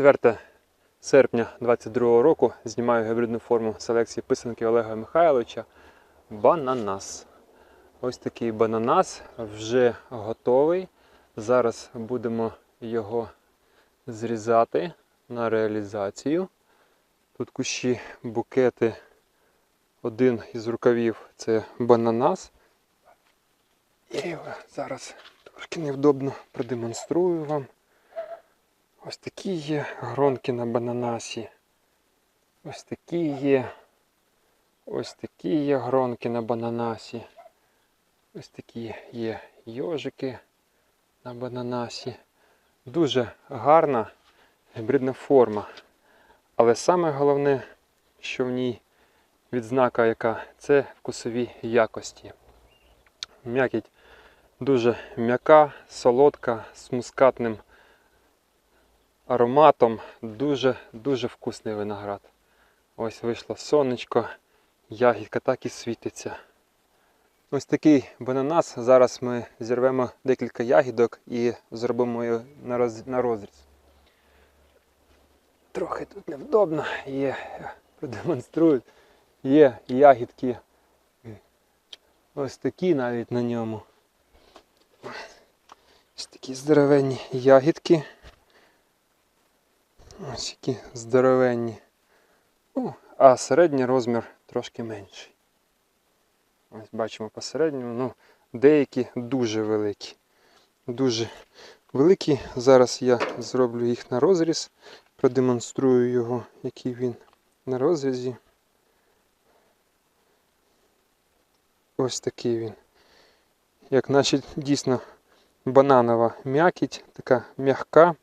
4 серпня 2022 року знімаю гібридну форму селекції писанки Олега Михайловича Бананас. Ось такий бананас вже готовий. Зараз будемо його зрізати на реалізацію. Тут кущі, букети. Один із рукавів це бананас. Його зараз трошки невдобно продемонструю вам. Ось такі є гронки на бананасі. Ось такі є. Ось такі є гронки на бананасі. Ось такі є йожики на бананасі. Дуже гарна гібридна форма. Але саме головне, що в ній відзнака яка, це вкусові якості. М'якіть дуже м'яка, солодка, з мускатним ароматом. Дуже-дуже вкусний виноград. Ось вийшло сонечко, ягідка так і світиться. Ось такий бананас. Зараз ми зірвемо декілька ягідок і зробимо його на роз- на розріз. Трохи тут невдобно, є, продемонструю. Є ягідки. Ось такі навіть на ньому. Ось такі здоровенні ягідки. Ось які здоровенні. Ну, а середній розмір трошки менший. Ось бачимо посередньому. Ну, деякі дуже великі. Дуже великі. Зараз я зроблю їх на розріз. Продемонструю його, який він на розрізі. Ось такий він. Як наче дійсно бананова м'якіть, така м'яка.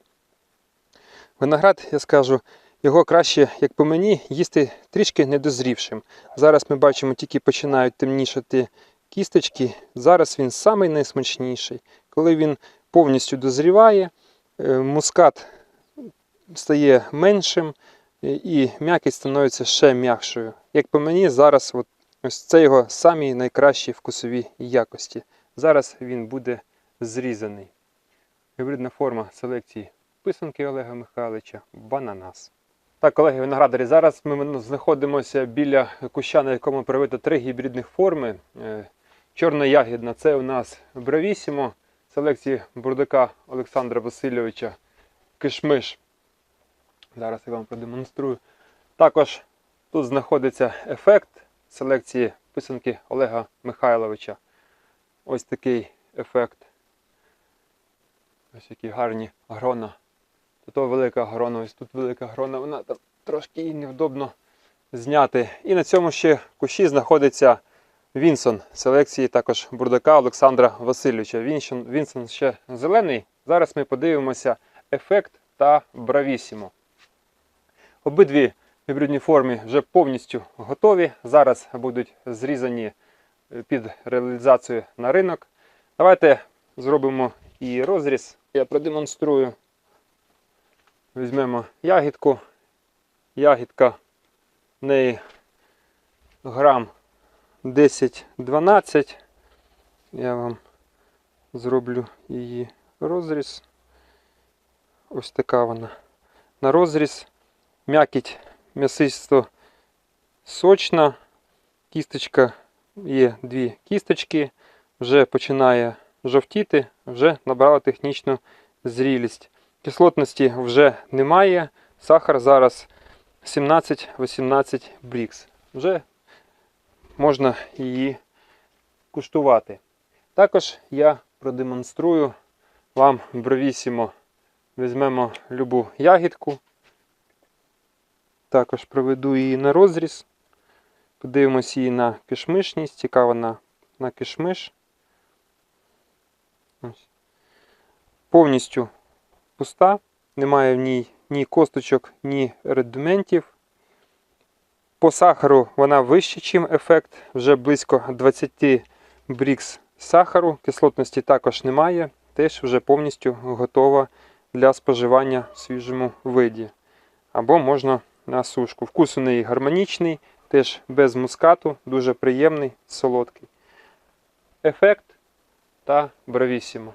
Виноград, я скажу, його краще, як по мені, їсти трішки недозрівшим. Зараз ми бачимо, тільки починають темнішати кісточки. Зараз він самий найсмачніший. Коли він повністю дозріває, е, мускат стає меншим е, і м'якість становиться ще м'якшою. Як по мені, зараз от ось це його самі найкращі вкусові якості. Зараз він буде зрізаний. Гібридна форма селекції писанки Олега Михайловича Бананас. Так, колеги виноградарі, зараз ми ну, знаходимося біля куща, на якому привито три гібридних форми. Е, Чорна ягідна це у нас Бравісімо, селекції бурдака Олександра Васильовича Кишмиш. Зараз я вам продемонструю. Також тут знаходиться ефект селекції писанки Олега Михайловича. Ось такий ефект. Ось які гарні грона. Тут велика грона, ось тут велика грона, вона там трошки її невдобно зняти. І на цьому ще кущі знаходиться Вінсон селекції також бурдака Олександра Васильовича. Вінсон, Вінсон ще зелений. Зараз ми подивимося ефект та бравісімо. Обидві гібридні форми вже повністю готові. Зараз будуть зрізані е, під реалізацію на ринок. Давайте зробимо і розріз. Я продемонструю. Візьмемо ягідку. Ягідка в неї грам 10-12. Я вам зроблю її розріз. Ось така вона на розріз. М'якіть м'ясисто сочна. Кісточка є дві кісточки, вже починає жовтіти, вже набрала технічну зрілість. Кислотності вже немає. Сахар зараз 17-18 брікс. Вже можна її куштувати. Також я продемонструю вам бровісімо. Візьмемо любу ягідку. Також проведу її на розріз. Подивимося її на кишмишність, яка вона на кишмиш. Ось. Повністю пуста, немає в ній ні косточок, ні редументів. По сахару вона вища, ніж ефект, вже близько 20 брікс сахару, кислотності також немає, теж вже повністю готова для споживання в свіжому виді. Або можна на сушку. Вкус у неї гармонічний, теж без мускату, дуже приємний, солодкий. Ефект та бравісімо.